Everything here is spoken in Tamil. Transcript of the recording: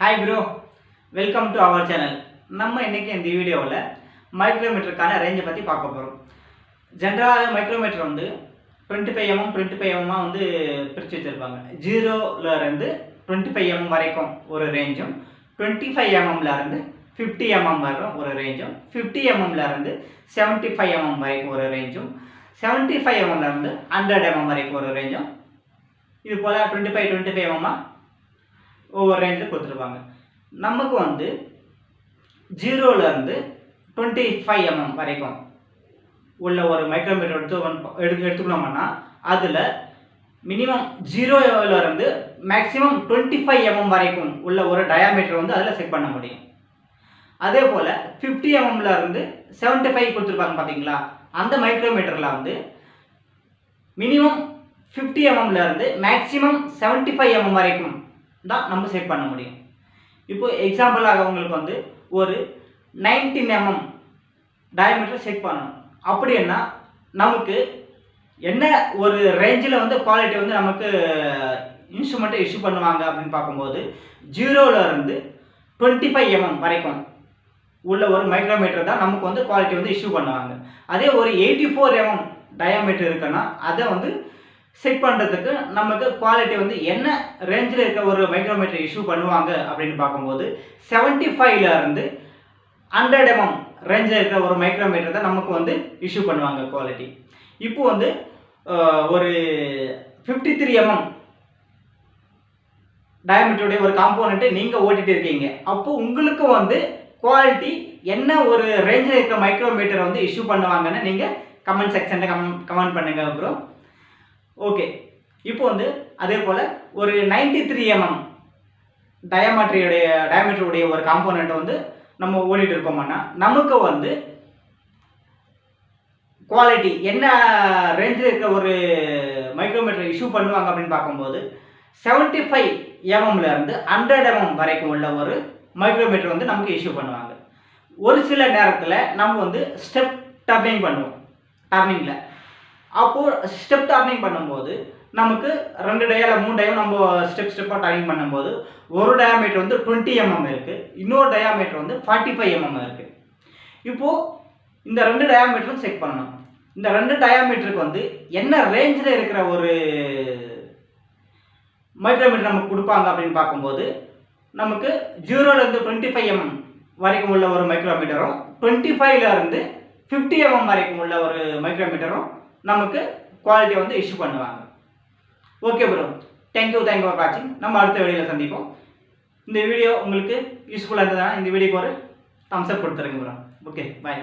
Hi bro welcome to our channel நம்ம இன்றைக்கி இந்த வீடியோவில் மைக்ரோமீட்டருக்கான ரேஞ்சை பற்றி பார்க்க போகிறோம் ஜென்ரலாக மைக்ரோமீட்டர் வந்து twenty five MM twenty five எம்எம்மாக வந்து பிரித்து வச்சுருப்பாங்க. ஜீரோவிலேருந்து டுவெண்ட்டி ஃபைவ் mm எம்எம் வரைக்கும் ஒரு ரேஞ்சும் டுவெண்ட்டி ஃபைவ் எம்எம்லேருந்து ஃபிஃப்டி எம்எம் வரைக்கும் ஒரு ரேஞ்சும் ஃபிஃப்டி எம்எம்லேருந்து செவன்ட்டி ஃபைவ் எம்எம் வரைக்கும் ஒரு ரேஞ்சும் செவன்ட்டி ஃபைவ் எம்எம்லேருந்து ஹண்ட்ரட் எம்எம் வரைக்கும் ஒரு ரேஞ்சும் இது போல் டுவெண்ட்டி ஃபைவ் டுவெண்ட்டி ஃபைவ் எம்எம்மாக ஒவ்வொரு ரேஞ்சில் கொடுத்துருப்பாங்க. நமக்கு வந்து ஜீரோலேருந்து டுவெண்ட்டி ஃபைவ் எம்எம் வரைக்கும் உள்ள ஒரு மைக்ரோமீட்டர் எடுத்து எடுத்து எடுத்துக்கணும்னா அதில் மினிமம் ஜீரோலேருந்து மேக்ஸிமம் டுவெண்ட்டி ஃபைவ் எம்எம் வரைக்கும் உள்ள ஒரு டயாமீட்டர் வந்து அதில் செக் பண்ண முடியும். அதே போல் ஃபிஃப்டி எம்எம்ல இருந்து செவன்ட்டி ஃபைவ் கொடுத்துருப்பாங்க பார்த்தீங்களா அந்த மைக்ரோமீட்டரில் வந்து மினிமம் ஃபிஃப்டி எம்எம்ல இருந்து மேக்ஸிமம் செவன்ட்டி ஃபைவ் எம்எம் வரைக்கும் தான் நம்ம செட் பண்ண முடியும். இப்போ எக்ஸாம்பிளாக உங்களுக்கு வந்து ஒரு நைன்டீன் எம்எம் டயமீட்டர் செட் பண்ணணும். அப்படின்னா நமக்கு என்ன ஒரு ரேஞ்சில் வந்து குவாலிட்டி வந்து நமக்கு இன்ஸ்ட்ருமெண்ட்டை இஷ்யூ பண்ணுவாங்க அப்படின்னு பார்க்கும்போது ஜீரோவில் இருந்து டுவெண்ட்டி ஃபைவ் எம்எம் வரைக்கும் உள்ள ஒரு மைக்ரோமீட்டர் தான் நமக்கு வந்து குவாலிட்டி வந்து இஷ்யூ பண்ணுவாங்க. அதே ஒரு எயிட்டி ஃபோர் எம்எம் டயாமீட்டர் இருக்குன்னா அதை வந்து செட் பண்ணுறதுக்கு நமக்கு குவாலிட்டி வந்து என்ன ரேஞ்சில் இருக்க ஒரு மைக்ரோமீட்டர் இஷ்யூ பண்ணுவாங்க அப்படின்னு பார்க்கும்போது செவன்ட்டி ஃபைவ்ல இருந்து ஹண்ட்ரட் எம்எம் ரேஞ்சில் இருக்கிற ஒரு மைக்ரோமீட்டர் தான் நமக்கு வந்து இஷ்யூ பண்ணுவாங்க குவாலிட்டி இப்போ வந்து ஒரு ஃபிஃப்டி த்ரீ எம்எம் டயமீட்டருடைய ஒரு காம்போனண்ட்டை நீங்கள் ஓட்டிகிட்டு இருக்கீங்க. அப்போது உங்களுக்கு வந்து குவாலிட்டி என்ன ஒரு ரேஞ்சில் இருக்கிற மைக்ரோமீட்டரை வந்து இஷ்யூ பண்ணுவாங்கன்னு நீங்கள் கமெண்ட் செக்ஷனில் கமெண்ட் கமெண்ட் பண்ணுங்கள் ப்ரோ ஓகே இப்போ வந்து அதே போல் ஒரு 93 த்ரீ எம்எம் டயமீட்டருடைய டயமீட்டருடைய ஒரு காம்போனண்ட்டை வந்து நம்ம ஓடிட்டு இருக்கோம்னா நமக்கு வந்து குவாலிட்டி என்ன ரேஞ்சில் இருக்க ஒரு மைக்ரோமீட்டர் இஷ்யூ பண்ணுவாங்க அப்படின்னு பார்க்கும்போது செவன்ட்டி ஃபைவ் எம்எம்லேருந்து ஹண்ட்ரட் எம்எம் வரைக்கும் உள்ள ஒரு மைக்ரோமீட்டர் வந்து நமக்கு இஷ்யூ பண்ணுவாங்க. ஒரு சில நேரத்தில் நம்ம வந்து ஸ்டெப் டர்னிங் பண்ணுவோம். டர்னிங்கில் அப்போது ஸ்டெப் டர்னிங் பண்ணும்போது நமக்கு ரெண்டு டயா இல்லை மூணு டயம் நம்ம ஸ்டெப் ஸ்டெப்பாக டர்னிங் பண்ணும்போது ஒரு டயாமீட்டர் வந்து டுவெண்ட்டி எம்எம் இருக்குது இன்னொரு டயாமீட்டர் வந்து ஃபார்ட்டி ஃபைவ் எம்எம் இருக்குது இப்போது இந்த ரெண்டு டயாமீட்டரும் செக் பண்ணணும். இந்த ரெண்டு டயாமீட்டருக்கு வந்து என்ன ரேஞ்சில் இருக்கிற ஒரு மைக்ரோமீட்டர் நமக்கு கொடுப்பாங்க அப்படின்னு பார்க்கும்போது நமக்கு ஜீரோலேருந்து டுவெண்ட்டி ஃபைவ் எம்எம் வரைக்கும் உள்ள ஒரு மைக்ரோமீட்டரும் டுவெண்ட்டி இருந்து ஃபிஃப்டி எம்எம் வரைக்கும் உள்ள ஒரு மைக்ரோமீட்டரும் நமக்கு குவாலிட்டி வந்து இஷ்யூ பண்ணுவாங்க. Okay bro thank you thank you for வாட்சிங் நம்ம அடுத்த வீடியோவில் சந்திப்போம். இந்த வீடியோ உங்களுக்கு யூஸ்ஃபுல்லாக இருந்ததுன்னா இந்த வீடியோக்கு ஒரு தம்ஸ் அப் கொடுத்துருங்க ப்ரோ ஓகே பாய்